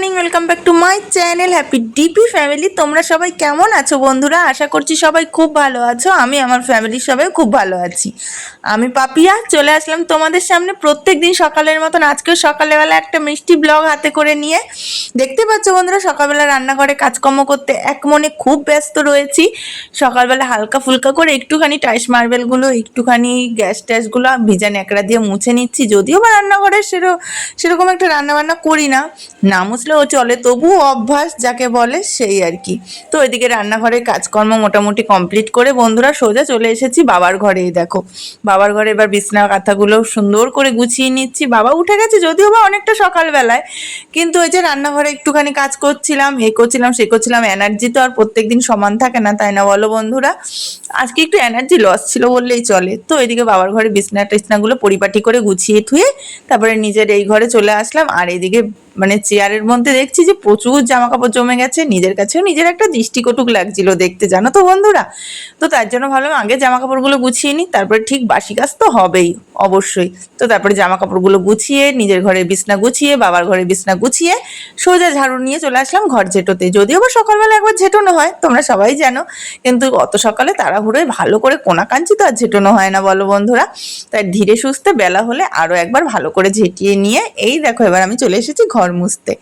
Morning welcome back to my channel happy DP family তোমরা সবাই কেমন আছো বন্ধুরা? আশা করছি সবাই খুব ভালো আছো। আমি আমার ফ্যামিলির সবাই খুব ভালো আছি। আমি পাপিয়া, চলে আসলাম তোমাদের সামনে প্রত্যেক দিন সকালের মতন। আজকেও সকালবেলা একটা মিষ্টি ব্লগ হাতে করে নিয়ে। দেখতে পাচ্ছ বন্ধুরা, সকালবেলা রান্নাঘরে কাজকর্ম করতে এক মনে খুব ব্যস্ত রয়েছি। সকালবেলা হালকা ফুলকা করে একটুখানি টাইস মার্বেলগুলো একটুখানি গ্যাস ট্যাসগুলো ভিজা ন্যাকড়া দিয়ে মুছে নিচ্ছি। যদিও বা রান্নাঘরে সেরকম একটা রান্না বান্না করি না। না মুছলেও চলে, তবুও অভ্যাস যাকে বলে সেই আর কি। তো এদিকে রান্নাঘরের কাজকর্ম মোটামুটি কমপ্লিট করে বন্ধুরা সোজা চলে এসেছি বাবার ঘরে দেখো। বাবার ঘরে এবার বিছনা কাঁথাগুলো সুন্দর করে গুছিয়ে নিচ্ছি। বাবা উঠে গেছে যদিও বা অনেকটা সকালবেলায়, কিন্তু ওই যে রান্নাঘরে একটুখানি কাজ করছিলাম, এ করছিলাম, সে করছিলাম এনার্জি তো আর প্রত্যেক দিন সমান থাকে না, তাই না বলো বন্ধুরা? আজকে একটু এনার্জি লস ছিল বললেই চলে। তো এদিকে বাবার ঘরে বিছনা টিছনাগুলো পরিপাটি করে গুছিয়ে থুয়ে তারপরে নিজের এই ঘরে চলে আসলাম, আর এদিকে মানে চেয়ারের মধ্যে দেখছি যে প্রচুর জামা কাপড় জমে গেছে, নিজের কাছেও নিজের একটা দৃষ্টিকটুক লাগছিল দেখতে, জানো তো বন্ধুরা? তো তার জন্য ভাবলাম আগে জামা কাপড়গুলো গুছিয়ে নিই, তারপরে ঠিক বাসি কাজ তো হবেই, অবশ্যই। তো তারপরে জামা কাপড়গুলো গুছিয়ে, নিজের ঘরে বিছনা গুছিয়ে, বাবার ঘরে বিছনা গুছিয়ে সোজা ঝাড়ু নিয়ে চলে আসলাম ঘর ঝেঁটোতে। যদিও বা সকালবেলা একবার ঝেটোনো হয়, তোমরা সবাই জানো, কিন্তু অত সকালে তাড়াহুড়োয় ভালো করে কোনা কাঞ্চি তো আর ঝেঁটোনো হয় না, বলো বন্ধুরা। তাই ধীরে সুস্থে বেলা হলে আরও একবার ভালো করে ঝেঁটিয়ে নিয়ে, এই দেখো এবার আমি চলে এসেছি ঘর মুছতে।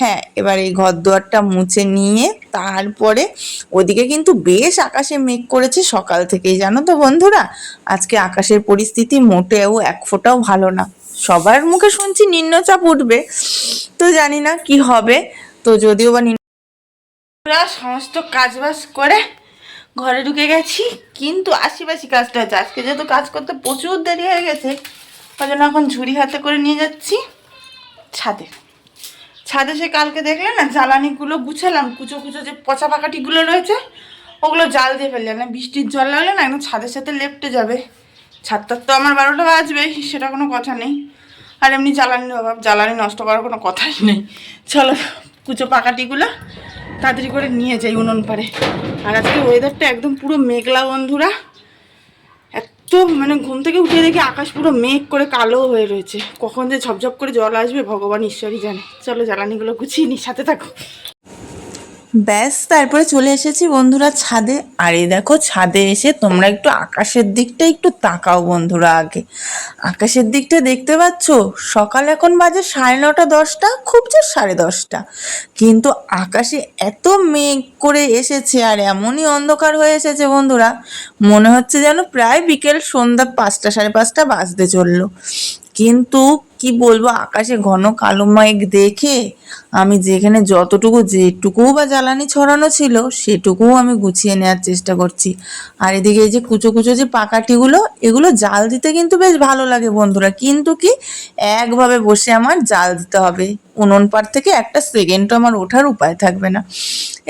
হ্যাঁ এবার এই ঘর দুয়ারটা মুছে নিয়ে তারপরে ওদিকে কিন্তু বেশ আকাশে মেঘ করেছে সকাল থেকেই, জানো তো বন্ধুরা? আজকে আকাশের পরিস্থিতি মোটেও এক ফোঁটাও ভালো না। সবার মুখে শুনছি নিম্নচাপ উঠবে, তো জানি না কি হবে। তো যদিও বা সমস্ত কাজবাজ করে ঘরে ঢুকে গেছি, কিন্তু আশিপাশি কাজটা হচ্ছে। আজকে যেহেতু কাজ করতে প্রচুর দেরি হয়ে গেছে ওই জন্য এখন ঝুড়ি হাতে করে নিয়ে যাচ্ছি ছাদে। ছাদে সে কালকে দেখলে না, জ্বালানিগুলো গুছালাম, কুচো কুচো যে পচা পাকাটিগুলো রয়েছে, ওগুলো জাল দিয়ে ফেললাম। না বৃষ্টির জল লাগলে না একদম ছাদের সাথে লেপটে যাবে। ছাদটার তো আমার বারোটা বাজবেই সেটা কোনো কথা নেই। আর এমনি জ্বালানির অভাব, জ্বালানি নষ্ট করার কোনো কথাই নেই। চলো কুচো পাকাটিগুলো তাড়াতাড়ি করে নিয়ে যাই উনুন পারে আর আজকে ওয়েদারটা একদম পুরো মেঘলা বন্ধুরা। এত মানে ঘুম থেকে উঠে দেখি আকাশ পুরো মেঘ করে কালো হয়ে রয়েছে। কখন যে ঝপঝপ করে জল আসবে, ভগবান ঈশ্বরই জানে। চলো জ্বালানিগুলো গুছিয়ে নি সাথে থাকো। ব্যাস, তারপরে চলে এসেছি বন্ধুরা ছাদে। আর এই দেখো, ছাদে এসে তোমরা একটু আকাশের দিকটা একটু তাকাও বন্ধুরা আগে। আকাশের দিকটা দেখতে পাচ্ছ? সকাল এখন বাজে সাড়ে নটা দশটা, খুব জোর সাড়ে দশটা। কিন্তু আকাশে এত মেঘ করে এসেছে আর এমনই অন্ধকার হয়ে এসেছে বন্ধুরা। মনে হচ্ছে যেন প্রায় বিকেল সন্ধ্যা পাঁচটা, সাড়ে পাঁচটা বাজতে চলল। কিন্তু কি বলব, আকাশে ঘন কালো মেঘ দেখে আমি যেখানে যতটুকু যেটুকু বা জ্বালানি ছড়ানো ছিল সেটুকুও আমি গুছিয়ে নেওয়ার চেষ্টা করছি। আর এদিকে এই যে কুচো কুচো যে পাকাটিগুলো, এগুলো জাল দিতে কিন্তু বেশ ভালো লাগে বন্ধুরা। কিন্তু কি একভাবে বসে আমার জাল দিতে হবে। উনুন পাড় থেকে একটা সেকেন্ডও আমার ওঠার উপায় থাকবে না।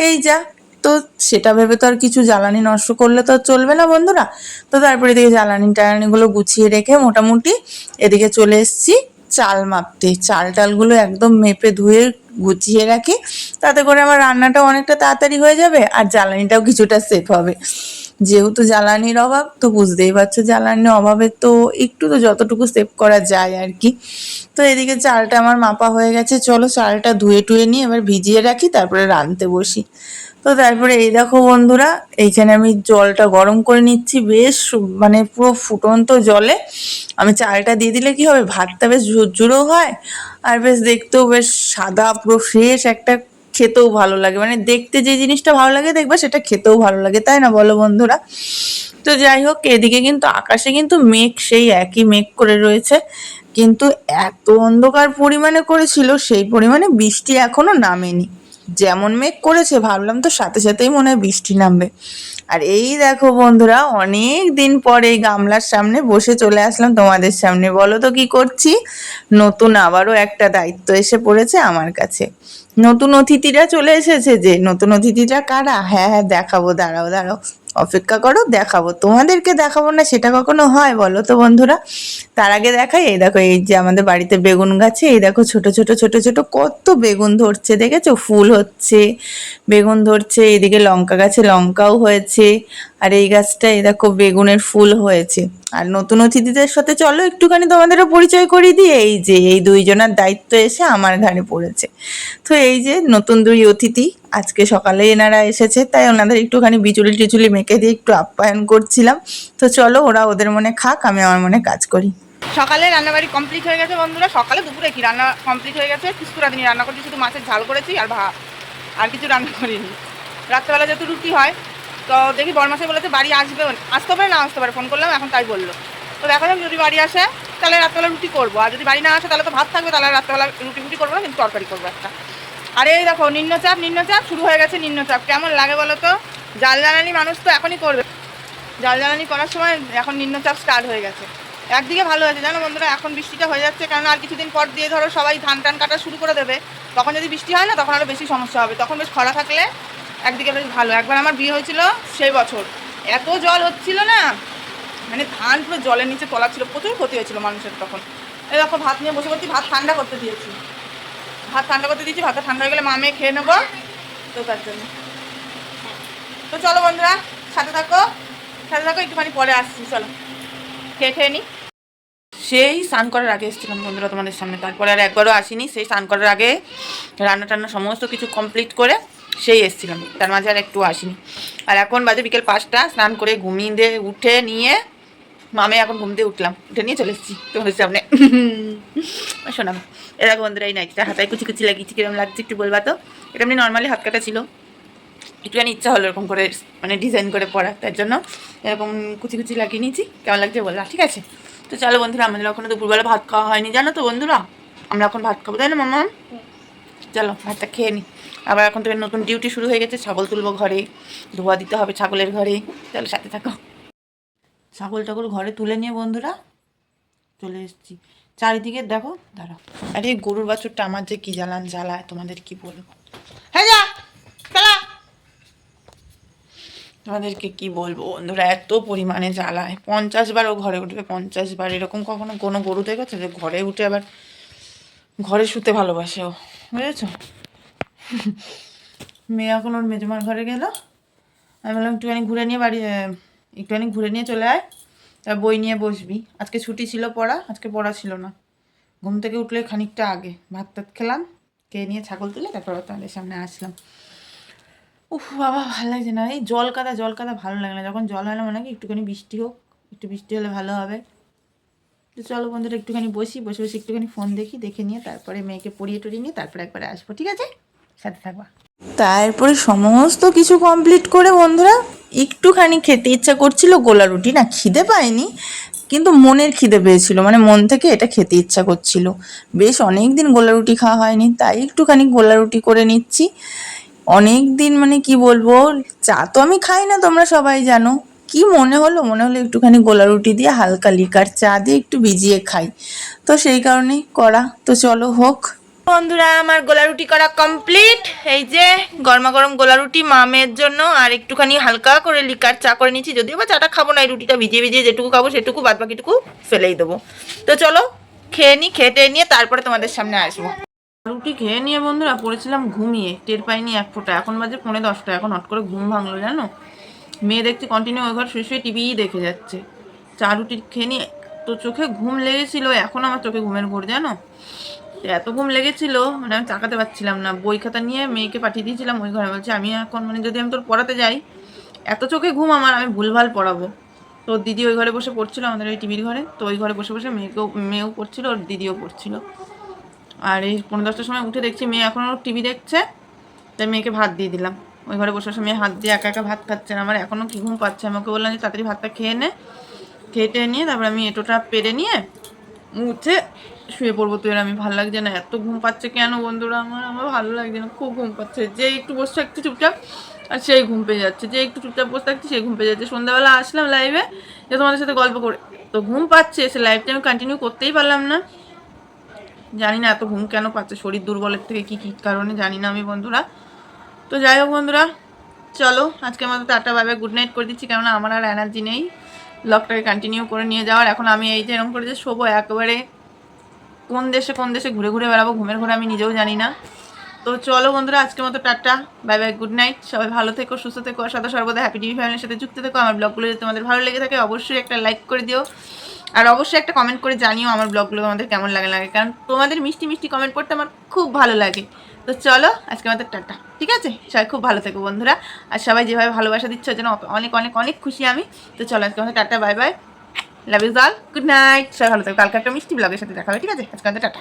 এই যা তো সেটা ভেবে তো আর কিছু জ্বালানি নষ্ট করলে তো চলবে না বন্ধুরা। তো তারপরে এদিকে জ্বালানি টালানিগুলো গুছিয়ে রেখে মোটামুটি এদিকে চলে এসেছি চাল মাপতে। চাল টালগুলো একদম মেপে ধুয়ে গুছিয়ে রাখি। তাতে করে আমার রান্নাটাও অনেকটা তাড়াতাড়ি হয়ে যাবে আর জ্বালানিটাও কিছুটা সেফ হবে। যেহেতু জ্বালানির অভাব, তো বুঝতেই পারছ জ্বালানির অভাবে তো একটু তো যতটুকু সেভ করা যায় আর কি। তো এদিকে চালটা আমার মাপা হয়ে গেছে। চলো চালটা ধুয়ে টুয়ে নিয়ে এবার ভিজিয়ে রাখি, তারপরে রাঁধতে বসি। তো তারপরে এই দেখো বন্ধুরা, এইখানে আমি জলটা গরম করে নিচ্ছি, বেশ মানে পুরো ফুটন্ত জলে। আমি চালটা দিয়ে দিলে কি হবে? ভাতটা বেশ ঝুরঝুরো হয়, আর বেশ দেখতেও বেশ সাদা, পুরো ফ্রেশ একটা খেতেও ভালো লাগে। মানে দেখতে যে জিনিসটা ভালো লাগে, দেখবে সেটা খেতেও ভালো লাগে, তাই না বলো বন্ধুরা? তো যাই হোক, এদিকে কিন্তু আকাশে কিন্তু মেঘ, সেই একই মেঘ করে রয়েছে। কিন্তু এত অন্ধকার পরিমাণে করেছিল, সেই পরিমাণে বৃষ্টি এখনও নামেনি। যেমন মেঘ করেছে, ভাবলাম তো সাথে সাথেই মনে হয় বৃষ্টি নামবে। আর এই দেখো বন্ধুরা, অনেক দিন পরে এই গামলার সামনে বসে চলে আসলাম তোমাদের সামনে। বলো তো কি করছি? নতুন আবারও একটা দায়িত্ব এসে পড়েছে আমার কাছে। নতুন অতিথিরা চলে এসেছে যে, নতুন অতিথিরা কারা? হ্যাঁ হ্যাঁ দেখাবো, দাঁড়াও দাঁড়াও। অপেক্ষা করো, দেখাবো। তোমাদেরকে দেখাবো না, সেটা কখনো হয় বলো তো বন্ধুরা? তার আগে দেখাই, এই দেখো, এই যে আমাদের বাড়িতে বেগুন গাছে, এই দেখো ছোট ছোট ছোট ছোট কত বেগুন ধরছে, দেখেছ? ফুল হচ্ছে, বেগুন ধরছে, এদিকে লঙ্কা গাছে লঙ্কাও হয়েছে, আর এই গাছটা, এই দেখো, বেগুনের ফুল হয়েছে। আর নতুন অতিথিদের সাথে চলো, একটুখানি তোমাদেরও পরিচয় করিয়ে দিই, এই যে, এই দুইজনের দায়িত্ব এসে আমার ঘাড়ে পড়েছে। তো এই যে, নতুন দুই অতিথি আজকে সকালে এনারা এসেছে, তাই ওনাদের একটুখানি বিচুলি টিচুলি মেখে দিয়ে একটু আপ্যায়ন করছিলাম। তো চলো ওরা ওদের মনে খাক, আমি আমার মনে কাজ করি। সকালে রান্নাবাড়ি কমপ্লিট হয়ে গেছে বন্ধুরা। সকালে দুপুরে কি রান্না কমপ্লিট হয়ে গেছে? কুস্কুরা দিনই রান্না করছি, শুধু মাছের ঝাল করেছি আর ভাত। আর কিছু রান্না করিনি। রাত্রেবেলা যেহেতু রুটি হয়, তো দেখি বরমাসে বলেছে বাড়ি আসবে আসতে পারে না আসতে পারে ফোন করলাম, এখন তাই বলল। তো দেখা যাক যদি বাড়ি আসে, তাহলে রাত্রেবেলা রুটি করব। আর যদি বাড়ি না আসে, তাহলে তো ভাত থাকবে, তাহলে রাত্রেবেলা রুটি ফুটি করব না, কিন্তু তরকারি করব একটা। আর এই দেখো, নিম্নচাপ নিম্নচাপ, শুরু হয়ে গেছে নিম্নচাপ। কেমন লাগে বলো তো? জাল জ্বালানি মানুষ তো এখনই করবে। জাল জ্বালানি করার সময় এখন নিম্নচাপ স্টার্ট হয়ে গেছে। একদিকে ভালো আছে জানো বন্ধুরা? এখন বৃষ্টিটা হয়ে যাচ্ছে কারণ আর কিছুদিন পর দিয়ে ধরো সবাই ধান টান কাটা শুরু করে দেবে। তখন যদি বৃষ্টি হয় না, তখন আরও বেশি সমস্যা হবে। তখন বেশ খরা থাকলে একদিকে বেশ ভালো। একবার আমার বিয়ে হয়েছিল সেই বছর। এত জল হচ্ছিল না। মানে ধান পুরো জলের নিচে তলা ছিল, প্রচুর ক্ষতি হয়েছিল মানুষের তখন। এই দেখো, ভাত নিয়ে বসে বলছি ভাত ঠান্ডা করতে দিয়েছি। ভাত ঠান্ডা করতে দিয়েছি, ভাতটা ঠান্ডা হয়ে গেলে মামে খেয়ে নেব। তো তার জন্য। তো চলো বন্ধুরা, সাথে থাকো সাথে থাকো, একটুখানি পরে আসছি, চলো। খেয়ে খেয়ে নি। সেই স্নান করার আগে এসেছিলাম বন্ধুরা তোমাদের সামনে, তারপরে আর একবারও আসিনি। সেই স্নান করার আগে রান্না টান্না সমস্ত কিছু কমপ্লিট করে সেই এসেছিলাম, তার মাঝে আর একটু আসিনি। আর এখন বাজে বিকেল পাঁচটা, স্নান করে ঘুমিয়ে উঠে নিয়ে মামে এখন ঘুম দিয়ে উঠলাম। উঠে নিয়ে চলে এসেছি তোমাদের সামনে। শোনাম এরকম বন্ধুরা, এই নাইটটা হাতায় কুচি কুচি লাগিয়েছি কীরকম লাগছে একটু বলবা তো? এটা এমনি নর্মালি হাত কাটা ছিল। একটুখানি ইচ্ছা হলো এরকম করে মানে ডিজাইন করে পড়া তার জন্য এরকম কুচি কুচি লাগিয়ে নিয়েছি। কেমন লাগছে বললাম ঠিক আছে? তো চলো বন্ধুরা, আমাদের ওখানে দুপুরবেলা ভাত খাওয়া হয়নি, জানো তো বন্ধুরা? আমরা এখন ভাত খাব, তাই না, মামা? চলো, ভাতটা খেয়ে নিই আবার এখন থেকে নতুন ডিউটি শুরু হয়ে গেছে, ছাগল তুলবো ঘরে, ধোয়া দিতে হবে ছাগলের ঘরে। চলো সাথে থাকো। ছাগল টাগল ঘরে তুলে নিয়ে বন্ধুরা চলে এসেছি। চারিদিকে দেখো, দাঁড়াও। আরে এই গরুর বাছুরটা আমার যে কি জ্বালান জ্বালায় তোমাদের কি বলব? হ্যাঁ যা তোমাদেরকে কি বলব বন্ধুরা, এত পরিমাণে জ্বালায়। পঞ্চাশ বার ও ঘরে উঠবে, পঞ্চাশ বার। এরকম কখনো কোনো গরু দেখেছ যে ঘরে উঠে আবার ঘরে শুতে ভালোবাসে ও? বুঝেছ? মেয়ে এখন ওর মেজমার ঘরে গেল। আমি বললাম, একটুখানি ঘুরে নিয়ে বাড়ি একটুখানি ঘুরে নিয়ে চলে আয়। তা বই নিয়ে বসবি। আজকে ছুটি ছিল পড়া, আজকে পড়া ছিল না। ঘুম থেকে উঠলে খানিকটা আগে। ভাত টাত খেলাম, খেয়ে নিয়ে ছাগল তুলে তারপর তোমাদের সামনে আসলাম। উফ, বাবা, ভালো লাগছে না। এই জল কাদা জল কাদা ভালো লাগে না। যখন জল হয় না মনে হয় একটুখানি বৃষ্টি হোক, একটু বৃষ্টি হলে ভালো হবে। তো চলো বন্ধুরা, একটুখানি বসি। বসে বসে একটুখানি ফোন দেখি, দেখে নিয়ে তারপরে মেয়েকে পড়িয়ে টড়িয়ে নিয়ে তারপরে একবারে আসব। ঠিক আছে? সাথে থাকবা। তারপরে সমস্ত কিছু কমপ্লিট করে বন্ধুরা, একটুখানি খেতে ইচ্ছা করছিল গোলা রুটি। না, খিদে পায়নি কিন্তু মনের খিদে পেয়েছিল। মানে মন থেকে এটা খেতে ইচ্ছা করছিল। বেশ অনেক দিন গোলা রুটি খাওয়া হয়নি, তাই একটুখানি গোলা রুটি করে নিচ্ছি। অনেক দিন মানে কি বলব, চা তো আমি খাই না, তোমরা সবাই জানো। কি মনে হলো? মনে হলো একটুখানি গোলা রুটি দিয়ে হালকা লিকার চা দিয়ে একটু ভিজিয়ে খাই। তো সেই কারণেই করা। তো চলো হোক। বন্ধুরা, আমার গোলা রুটি করা কমপ্লিট এই যে গরমা গরম গোলা রুটি মামের জন্য আর একটুখানি হালকা করে লিকার চা করে নিচ্ছি। যদিও বা চাটা খাব না, এই রুটিটা ভিজিয়ে ভিজিয়ে যেটুকু খাব সেটুকু বাদ বাকিটুকু ফেলেই দেবো। তো চলো, খেয়ে নিই খেটে নিয়ে তারপরে তোমাদের সামনে আসব। রুটি খেয়ে নিয়ে বন্ধুরা, পড়েছিলাম ঘুমিয়ে। টের পাইনি এক ফোঁটা। এখন বাজে পৌনে দশটা। এখন হট করে ঘুম ভাঙলো, জানো? মেয়ে দেখছি কন্টিনিউ ওই ঘর শুয়ে শুয়ে টিভিই দেখে যাচ্ছে। চা রুটি খেয়ে নিয়ে তো চোখে ঘুম লেগেছিল, এখন আমার চোখে ঘুমের ঘোর, জানো? এত ঘুম লেগেছিল মানে আমি তাকাতে পারছিলাম না। বই খাতা নিয়ে মেয়েকে পাঠিয়ে দিয়েছিলাম ওই ঘরে। বলছি, আমি এখন মানে যদি আমি তোর পড়াতে যাই, এত চোখে ঘুম আমার, আমি ভুলভাল পড়াবো। তো দিদি ওই ঘরে বসে পড়ছিল, আমাদের ওই টিভির ঘরে। তো ওই ঘরে বসে বসে মেয়েকেও, মেয়েও পড়ছিল, ওর দিদিও পড়ছিল। আর এই পনেরো দশটার সময় উঠে দেখছি মেয়ে এখনও টিভি দেখছে, তাই মেয়েকে ভাত দিয়ে দিলাম। ওই ঘরে বসে বসে মেয়ে হাত দিয়ে একা একা ভাত খাচ্ছে আমার এখনও কি ঘুম পাচ্ছে? আমি ওকে বললাম যে, তাড়াতাড়ি ভাতটা খেয়ে নে। খেয়ে টেয়ে নিয়ে তারপর আমি এটোটা পেরে নিয়ে উঠে শুয়ে পড়ব। তো আর আমি ভালো লাগছে না। এত ঘুম পাচ্ছে কেন বন্ধুরা? আমার আমার ভালো লাগছে না। খুব ঘুম পাচ্ছে। যে একটু বসে একটু চুপচাপ, আর সেই ঘুম পেয়ে যাচ্ছে। যে একটু চুপচাপ বসে থাকছে, সেই ঘুম পেয়ে যাচ্ছে। সন্ধ্যাবেলা আসলাম লাইভে যে তোমাদের সাথে গল্প করে। তো ঘুম পাচ্ছে, সে লাইভটা আমি কন্টিনিউ করতেই পারলাম না। জানি না এত ঘুম কেন পাচ্ছে, শরীর দুর্বলের থেকে কি, কী কারণে জানি না আমি বন্ধুরা। তো যাই হোক বন্ধুরা, চলো, আজকে মতো টাটা বাই গুড নাইট করে দিচ্ছি। কেননা আমার আর এনার্জি নেই। ব্লগটাকে কন্টিনিউ করে নিয়ে যাওয়ার। এখন আমি এই যে এরকম করে যে শোবো, একেবারে কোন দেশে কোন দেশে ঘুরে ঘুরে বেড়াবো, ঘুমের ঘুরে আমি নিজেও জানি না। তো চলো বন্ধুরা, আজকের মতো tata bye bye good night সবাই ভালো থেকো, সুস্থ থেকো, আর সর্বদা হ্যাপি টিভি ফ্যামিলির সাথে যুক্ত থেকো। আমার ব্লগগুলো যদি তোমাদের ভালো লেগে থাকে, অবশ্যই একটা লাইক করে দিও। আর অবশ্যই একটা কমেন্ট করে জানিও আমার ব্লগগুলো তোমাদের কেমন লাগে লাগে। কারণ তোমাদের মিষ্টি মিষ্টি কমেন্ট করতে আমার খুব ভালো লাগে। তো চলো আজকে আমাদের টাটা। ঠিক আছে? সবাই খুব ভালো থেকো বন্ধুরা। আর সবাই যেভাবে ভালোবাসা দিচ্ছে, যেন জন্য অনেক অনেক অনেক খুশি আমি। তো চলো আজকে আমাদের tata, bye bye. Love you all good night সবাই ভালো থাকো। কালকে একটা মিষ্টি ব্লগের সাথে দেখা হবে। ঠিক আছে? আজকে আমাদের টাটা।